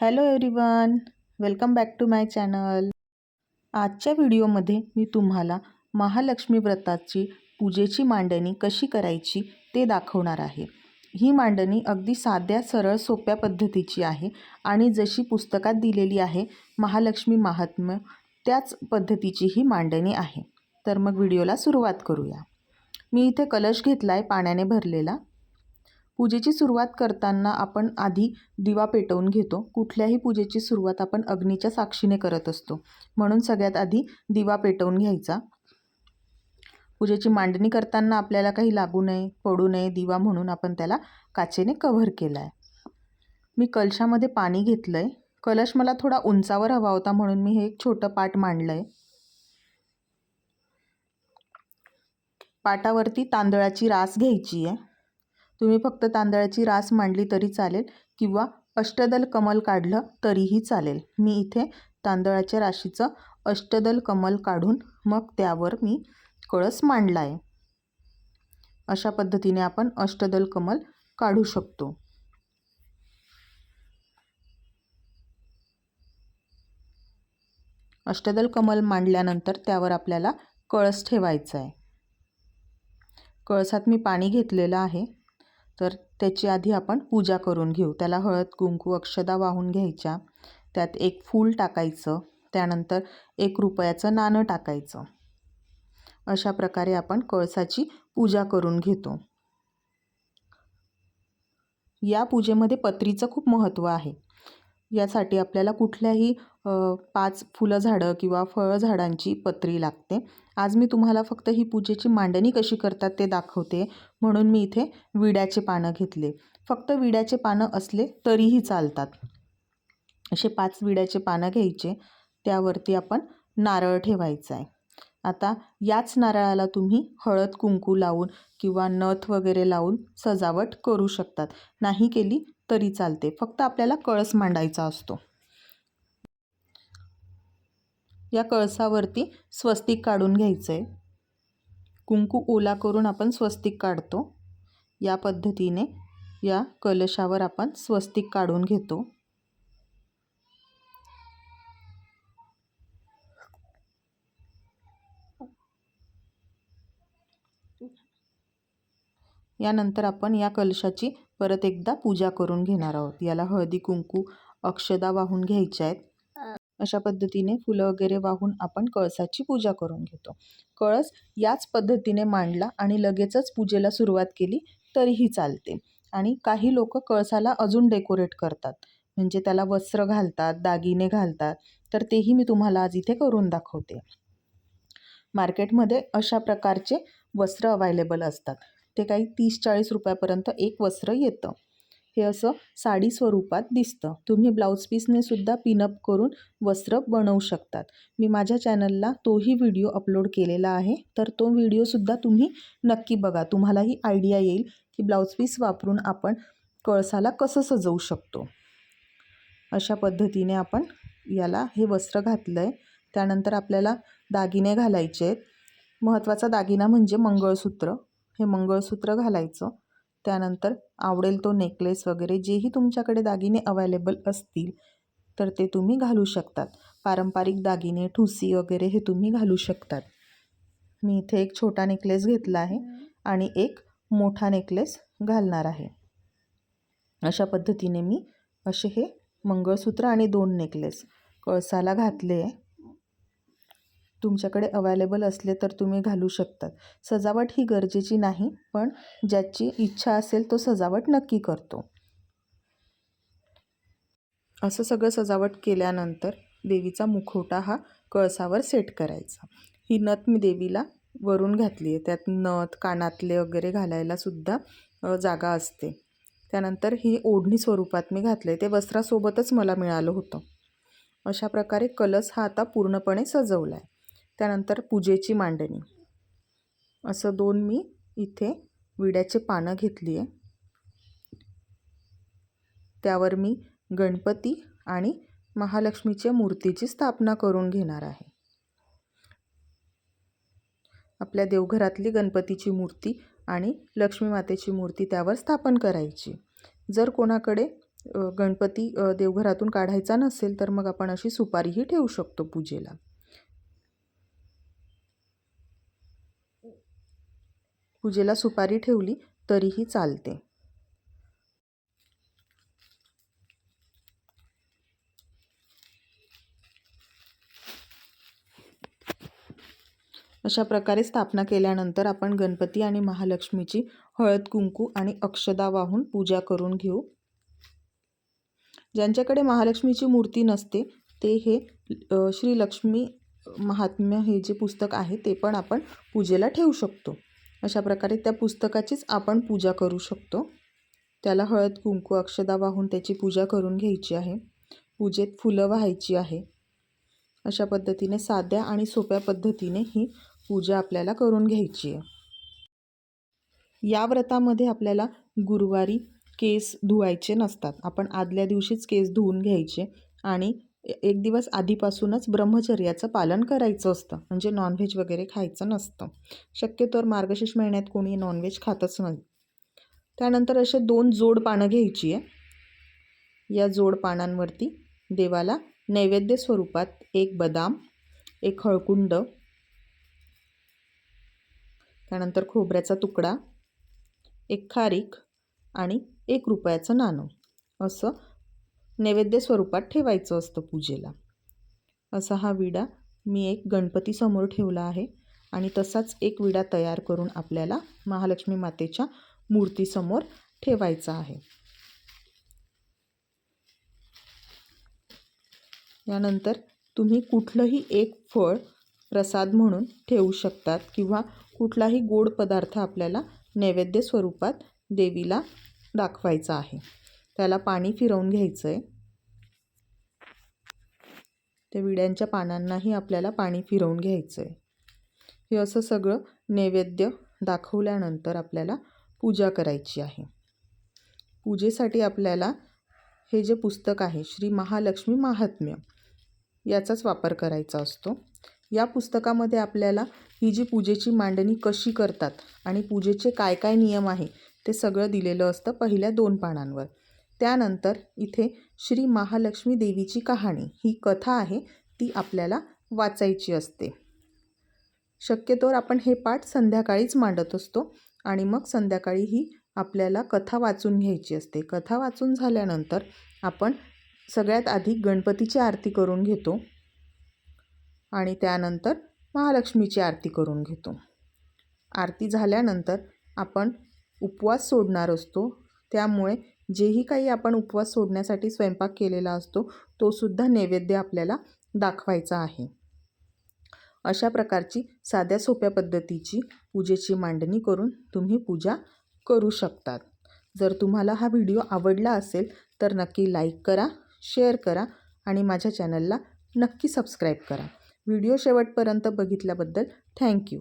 Hello everyone welcome back to my channel. आजच्या व्हिडिओमध्ये मी तुम्हाला महालक्ष्मी व्रताची पूजेची मांडणी कशी करायची ते दाखवणार आहे. ही मांडणी अगदी साध्या सरळ सोप्या पद्धतीची आहे आणि जशी पुस्तकात दिलेली आहे महालक्ष्मी महात्म्य त्याच पद्धतीची ही मांडणी आहे. तर मग व्हिडिओला सुरुवात करूया. मी इथे कलश घेतला आहे पाण्याने भरलेला. पूजेची सुरुवात करताना आपण आधी दिवा पेटवून घेतो. कुठल्याही पूजेची सुरुवात आपण अग्नीच्या साक्षीने करत असतो. म्हणून सगळ्यात आधी दिवा पेटवून घ्यायचा. पूजेची मांडणी करताना आपल्याला काही लागू नये पडू नये दिवा म्हणून आपण त्याला काचेने कव्हर केला आहे मी कलशामध्ये पाणी घेतलं आहे कलश मला थोडा उंचावर हवा होता म्हणून मी हे एक छोटं पाट मांडलं आहे पाटावरती तांदळाची रास घ्यायची आहे तुम्ही फक्त तांदळाची रास मांडली तरी चालेल किंवा अष्टदल कमल काढलं तरीही चालेल. मी इथे तांदळाच्या राशीचं अष्टदल कमल काढून मग त्यावर मी कळस मांडला आहे अशा पद्धतीने आपण अष्टदल कमल काढू शकतो. अष्टदल कमल मांडल्यानंतर त्यावर आपल्याला कळस ठेवायचा आहे कळसात मी पाणी घेतलेलं आहे. तर त्याची आधी आपण पूजा करून घेऊ. त्याला हळद कुंकू अक्षदा वाहून घ्यायच्या. त्यात एक फूल टाकायचं. त्यानंतर एक रुपयाचं नाणं टाकायचं. अशा प्रकारे आपण कळसाची पूजा करून घेतो. या पूजेमध्ये पत्रीचं खूप महत्त्व आहे. यासाठी आपल्याला कुठल्याही पाच फुलं झाडं किंवा फळझाडांची पत्री लागते. आज मी तुम्हाला फक्त ही पूजेची मांडणी कशी करतात ते दाखवते. म्हणून मी इथे विड्याचे पानं घेतले. फक्त विड्याचे पानं असले तरीही चालतात. असे पाच विड्याचे पानं घ्यायचे. त्यावरती आपण नारळ ठेवायचा आहे आता याच नारळाला तुम्ही हळद कुंकू लावून किंवा नथ वगैरे लावून सजावट करू शकतात. नाही केली तरी चालते. फक्त आपल्याला कळस मांडायचा असतो. या कळसावरती स्वस्तिक काढून घ्यायचं आहे कुंकू ओला करून आपण स्वस्तिक काढतो. या पद्धतीने या कलशावर आपण स्वस्तिक काढून घेतो. यानंतर आपण या कलशाची परत एकदा पूजा करून घेणार आहोत. याला हळदी कुंकू अक्षदा वाहून घ्यायच्या आहेत. अशा पद्धतीने फुलं वगैरे वाहून आपण कळसाची पूजा करून घेतो. कळस याच पद्धतीने मांडला आणि लगेचच पूजेला सुरुवात केली तरीही चालते. आणि काही लोक कळसाला अजून डेकोरेट करतात. म्हणजे त्याला वस्त्र घालतात दागिने घालतात. तर तेही मी तुम्हाला आज इथे करून दाखवते. मार्केटमध्ये अशा प्रकारचे वस्त्र अवायलेबल असतात. ते काही तीस चाळीस रुपयापर्यंत एक वस्त्र येतं. हे असं साडी स्वरूपात दिसतं. तुम्ही ब्लाऊज पीसने सुद्धा पिनअप करून वस्त्र बनवू शकतात. मी माझ्या चॅनलला तोही व्हिडिओ अपलोड केलेला आहे. तर तो व्हिडिओसुद्धा तुम्ही नक्की बघा. तुम्हालाही आयडिया येईल की ब्लाऊज पीस वापरून आपण कळसाला कसं सजवू शकतो. अशा पद्धतीने आपण याला हे वस्त्र घातलं आहे त्यानंतर आपल्याला दागिने घालायचे आहेत. महत्त्वाचा दागिना म्हणजे मंगळसूत्र. हे मंगळसूत्र घालायचं. त्यानंतर आवडेल तो नेकलेस वगैरे जेही तुमच्याकडे दागिने अवेलेबल असतील तर ते तुम्ही घालू शकतात. पारंपरिक दागिने ठुसी वगैरे हे तुम्ही घालू शकतात. मी इथे एक छोटा नेकलेस घेतला आहे आणि एक मोठा नेकलेस घालणार आहे. अशा पद्धतीने मी असे हे मंगळसूत्र आणि दोन नेकलेस कळसाला घातले आहे. तुमच्याकडे अवेलेबल असले तर तुम्ही घालू शकतात. सजावट ही गरजेची नाही पण ज्याची इच्छा असेल तो सजावट नक्की करतो. असं सगळं सजावट केल्यानंतर देवीचा मुखवटा हा कळसावर सेट करायचा. ही नथ मी देवीला वरून घातली आहे त्यात नथ कानातले वगैरे घालायला सुद्धा जागा असते. त्यानंतर ही ओढणी स्वरूपात मी घातले ते वस्त्रासोबतच मला मिळालं होतं. अशा प्रकारे कलस हा आता पूर्णपणे सजवला आहे त्यानंतर पूजेची मांडणी. असं दोन मी इथे विड्याचे पानं घेतली आहे. त्यावर मी गणपती आणि महालक्ष्मीच्या मूर्तीची स्थापना करून घेणार आहे. आपल्या देवघरातली गणपतीची मूर्ती आणि लक्ष्मी मातेची मूर्ती त्यावर स्थापन करायची. जर कोणाकडे गणपती देवघरातून काढायचा नसेल तर मग आपण अशी सुपारीही ठेवू शकतो पूजेला. पूजेला सुपारी ठेवली तरीही चालते. अशा प्रकारे स्थापना केल्यानंतर आपण गणपती आणि महालक्ष्मीची हळद कुंकू आणि अक्षदा वाहून पूजा करून घेऊ. ज्यांच्याकडे महालक्ष्मीची मूर्ती नसते ते हे श्री लक्ष्मी महात्म्य हे जे पुस्तक आहे ते पण आपण पूजेला ठेवू शकतो. अशा प्रकारे त्या पुस्तकाचीच आपण पूजा करू शकतो. त्याला हळद कुंकू अक्षदा वाहून त्याची पूजा करून घ्यायची आहे. पूजेत फुलं व्हायची आहे. अशा पद्धतीने साध्या आणि सोप्या पद्धतीने ही पूजा आपल्याला करून घ्यायची आहे. या व्रतामध्ये आपल्याला गुरुवारी केस धुवायचे नसतात. आपण आदल्या दिवशीच केस धुवून घ्यायचे आणि एक दिवस आधीपासूनच ब्रह्मचर्याचं पालन करायचं असतं. म्हणजे नॉनव्हेज वगैरे खायचं नसतं. शक्यतोवर मार्गशीर्ष महिन्यात कोणी नॉनव्हेज खातच नाही. त्यानंतर असे दोन जोड पानं घ्यायची आहे. या जोड पानांवरती देवाला नैवेद्य स्वरूपात एक बदाम एक हळकुंड त्यानंतर खोबऱ्याचा तुकडा एक खारीक आणि एक रुपयाचं नाणं. असं नैवेद्य स्वरूपात ठेवायचं असतं पूजेला. असा हा विडा मी एक गणपतीसमोर ठेवला आहे आणि तसाच एक विडा तयार करून आपल्याला महालक्ष्मी मातेच्या मूर्तीसमोर ठेवायचा आहे. यानंतर तुम्ही कुठलंही एक फळ प्रसाद म्हणून ठेवू शकतात किंवा कुठलाही गोड पदार्थ आपल्याला नैवेद्य स्वरूपात देवीला दाखवायचा आहे. त्याला पाणी फिरवून घ्यायचं आहे त्या विड्यांच्या पानांनाही आपल्याला पाणी फिरवून घ्यायचं आहे हे असं सगळं नैवेद्य दाखवल्यानंतर आपल्याला पूजा करायची आहे. पूजेसाठी आपल्याला हे जे पुस्तक आहे श्री महालक्ष्मी महात्म्य याचाच वापर करायचा असतो. या पुस्तकामध्ये आपल्याला ही जी पूजेची मांडणी कशी करतात आणि पूजेचे काय काय नियम आहे ते सगळं दिलेलं असतं पहिल्या दोन पानांवर. त्यानंतर इथे श्री महालक्ष्मी देवीची कहाणी. ही कथा आहे ती आपल्याला वाचायची असते. शक्यतोवर आपण हे पाठ संध्याकाळीच मांडत असतो आणि मग संध्याकाळी ही आपल्याला कथा वाचून घ्यायची असते. कथा वाचून झाल्यानंतर आपण सगळ्यात आधी गणपतीची आरती करून घेतो आणि त्यानंतर महालक्ष्मीची आरती करून घेतो. आरती झाल्यानंतर आपण उपवास सोडणार असतो. त्यामुळे जेही काही आपण उपवास सोडण्यासाठी स्वयंपाक केलेला असतो तोसुद्धा नैवेद्य आपल्याला दाखवायचा आहे. अशा प्रकारची साध्या सोप्या पद्धतीची पूजेची मांडणी करून तुम्ही पूजा करू शकतात. जर तुम्हाला हा व्हिडिओ आवडला असेल तर नक्की लाईक करा शेअर करा आणि माझ्या चॅनलला नक्की सबस्क्राईब करा. व्हिडिओ शेवटपर्यंत बघितल्याबद्दल थँक्यू.